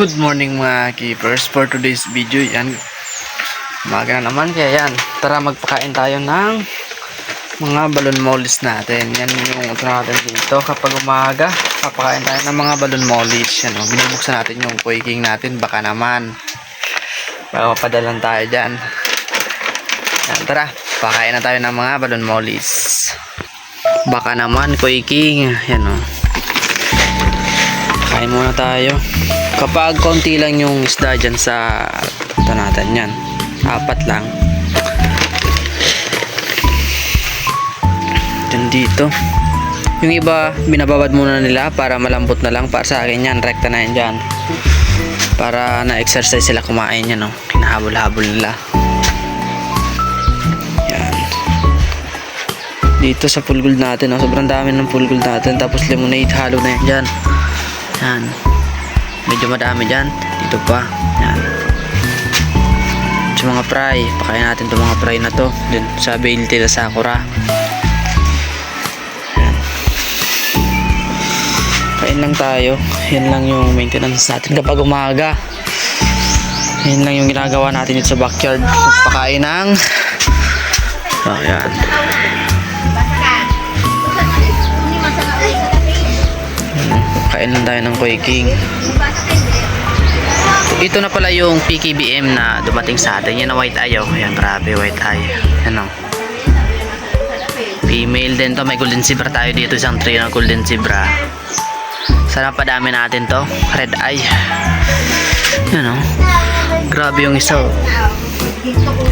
Good morning mga keepers. For today's video yan. Umaga na naman kaya yan. Tara magpakain tayo ng mga balon mollies natin. Yan yung ito natin dito. Kapag umaga Papakain tayo ng mga balon mollies. Yan, o. Binubuksan natin yung koi king natin. Baka naman Baka mapadalan tayo dyan. Yan, Tara. Pakain na tayo ng mga balon mollies. Baka naman koi king Yan o Kain muna tayo. Kapag konti lang yung isda dyan sa ito natin yan. Apat lang. Dyan dito. Yung iba, binababad muna nila para malambot na lang. Para sa akin yan, rekta na yan dyan. Para na-exercise sila kumain yan, no? Kinahabol-habol nila. Dito sa full gold natin, no? sobrang dami ng full gold natin. Tapos lemonade, halo na yan dyan. Yan. Medyo madami dyan. Dito pa. Yan. Sa mga fry. Pakain natin itong mga fry na to. Dun sa Bale Tila Sakura. Yan. Kain lang tayo. Yan lang yung maintenance natin kapag umaga. Yan lang yung ginagawa natin dito sa backyard. Pagpakain ng Oh, yan. Kain lang tayo ng Koi King. Ito na pala yung PKBM na dumating sa atin. Yan ang white eye. Oh. Ayan, grabe white eye. Yan o. Female din to. May golden zebra tayo dito. Isang tray ng golden zebra. Sana padami natin to. Red eye. Yan o. Grabe yung isa. Oh.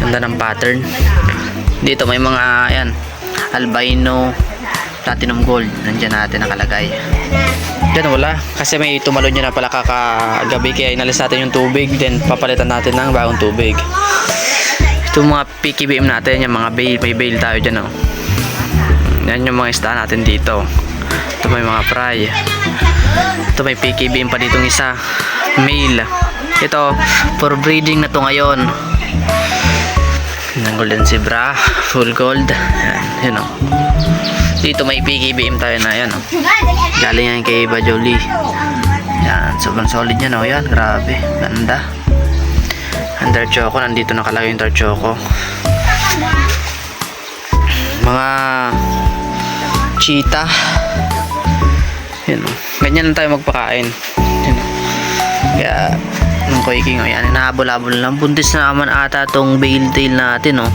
Ganda ng pattern. Dito may mga, ayan, albino, platinum gold. Nandiyan natin nakalagay. Diyan wala. Kasi may tumalon nyo na pala kakagabi kaya inalis natin yung tubig. Then papalitan natin ng bagong tubig. Ito mga PKBM natin. Yung mga bail. May bail tayo dyan oh. Yan yung mga isda natin dito. Ito may mga fry. Ito may PKBM pa ditong isa. Male. Ito for breeding na to ngayon. Ng golden zebra. Full gold. Yan. Yun oh. Dito may PKBM tayo na yan oh. Galing yan kay Bajoli. Yan, sobrang solid yan oh. Yan, grabe. Ganda. Under choco, nandito nakalagay yung choco. Mga cheetah. Yan oh. Ganyan lang tayo magpakain. Yan, oh. Kaya, nung koi king, oh, yan, nahabol-habol lang. Buntis na naman ata tong bale tail natin, oh.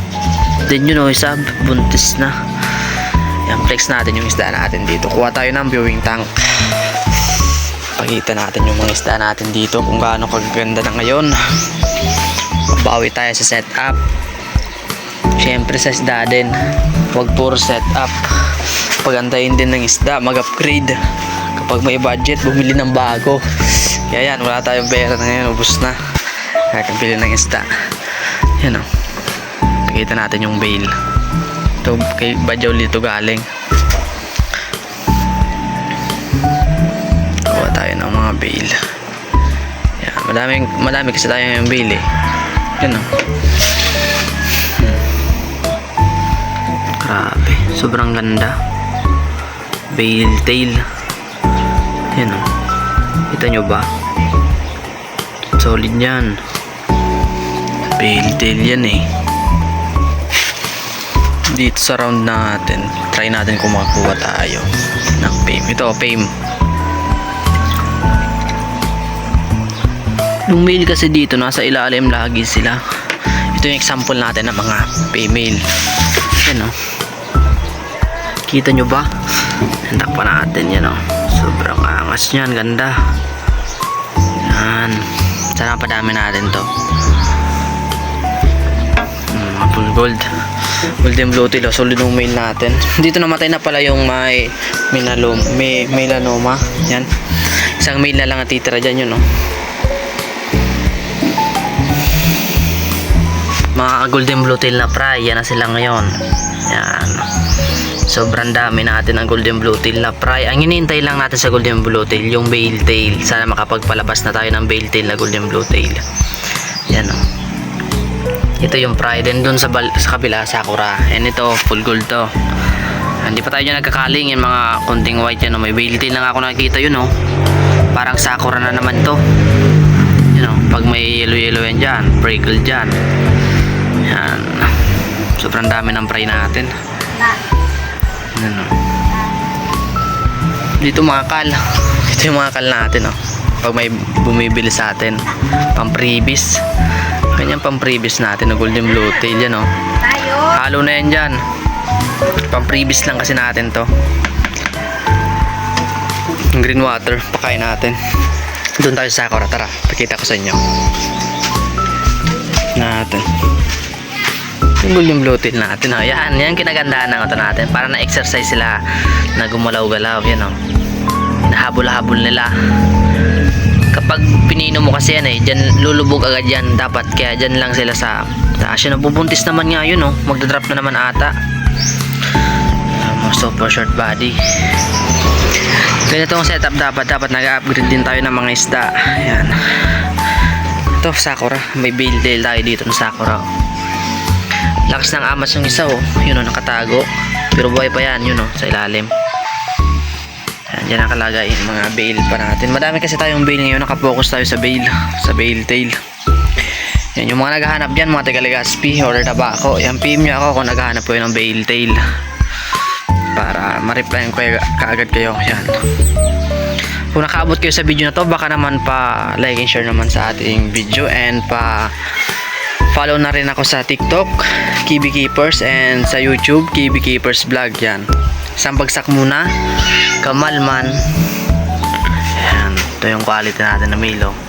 Then yun, oh, isa, buntis na. Yan, flex natin yung isda natin dito. Kuha tayo ng viewing tank. Pakita natin yung mga isda natin dito kung gaano kaganda na ngayon. Bawi tayo sa setup. Siyempre sa isda din. Huwag puro setup. Pagandahin din ng isda, mag-upgrade. Kapag may budget, bumili ng bago. Kaya yan, wala tayong pera na ngayon, ubus na. Kakabili ng isda. Yan o. Pakita natin yung bail. Ito kay Badyaw dito galing. Kuha tayo ng mga bail. Yan, madaming, madami kasi tayo yung bail eh. Yan o. Hmm. Grabe, sobrang ganda. Bail tail. Yan o. Kita nyo ba? Solid yan. Bail tail yan eh dito sa round natin. Try natin kung makakuha tayo ng fame. Ito fame. Yung kasi dito nasa ilalim lagi sila. Ito yung example natin ng mga female yan o kita nyo ba? Pa natin yan o sobrang angas nyan ganda. Yan. Sana padami natin to. Hmm, full gold golden blue tail oh, solid yung mail natin. Dito namatay na pala yung may minalom may melanoma. Yan. Isang mail na lang ang titira dyan yun oh. mga golden blue tail na fry yan na sila ngayon. Yan. Sobrang dami natin ang golden blue tail na fry ang hinihintay lang natin sa golden blue tail yung bale tail. Sana makapagpalabas na tayo ng bale tail na golden blue tail. Yan oh ito yung pride and dun sa, sa kabila sakura and ito full gold to hindi pa tayo nagkakaling yung mga konting white yan oh. may bailey tail lang ako nakikita yun oh parang sakura na naman to Yan o, pag may yellow-yellow yan dyan, prickle dyan. Yan. Sobrang dami ng fry natin. Yan o. Dito mga kal. Dito yung mga kal natin o. Pag may bumibili sa atin. Pang freebies. Ganyan pang freebies natin na golden blue tail yan o. Tayo. Halo na yan dyan. Pang freebies lang kasi natin to. Green water, pakain natin. Doon tayo sa Sakura. Tara, pakita ko sa inyo. Natin. Yung golden blue tail natin. Oh. Yan, yan kinagandahan ng ito natin. Para na-exercise sila na gumalaw-galaw. Yan o. Nahabol-habol nila. Kapag pinino mo kasi yan eh, dyan lulubog agad yan. Dapat kaya dyan lang sila sa taas. Yun, nabubuntis naman nga yun oh. Magdadrop na naman ata. Super short body. Ganito ang setup dapat. Dapat nag-upgrade din tayo ng mga isda. Ayan. Ito, Sakura. May bail tail tayo dito ng Sakura. oh. Lakas ng amas ng isa oh. Yun oh, nakatago. Pero buhay pa yan, yun oh, sa ilalim. Ayan, dyan nakalagay yung mga bail pa natin. Madami kasi tayong bail ngayon. Nakapokus tayo sa bail. Sa bail tail. Yan, yung mga naghahanap dyan, mga Tagaligaspi or Tabaco. Yan, PM nyo ako kung naghahanap yun ng bail tail. Para ma-replyan ko kayo- kaagad kayo. Yan. Kung nakaabot kayo sa video na to, baka naman pa like and share naman sa ating video and pa follow na rin ako sa TikTok, Kibi Keepers and sa YouTube, Kibi Keepers Vlog yan. Isang bagsak muna, Kamalman. Yan, ito yung quality natin na Milo.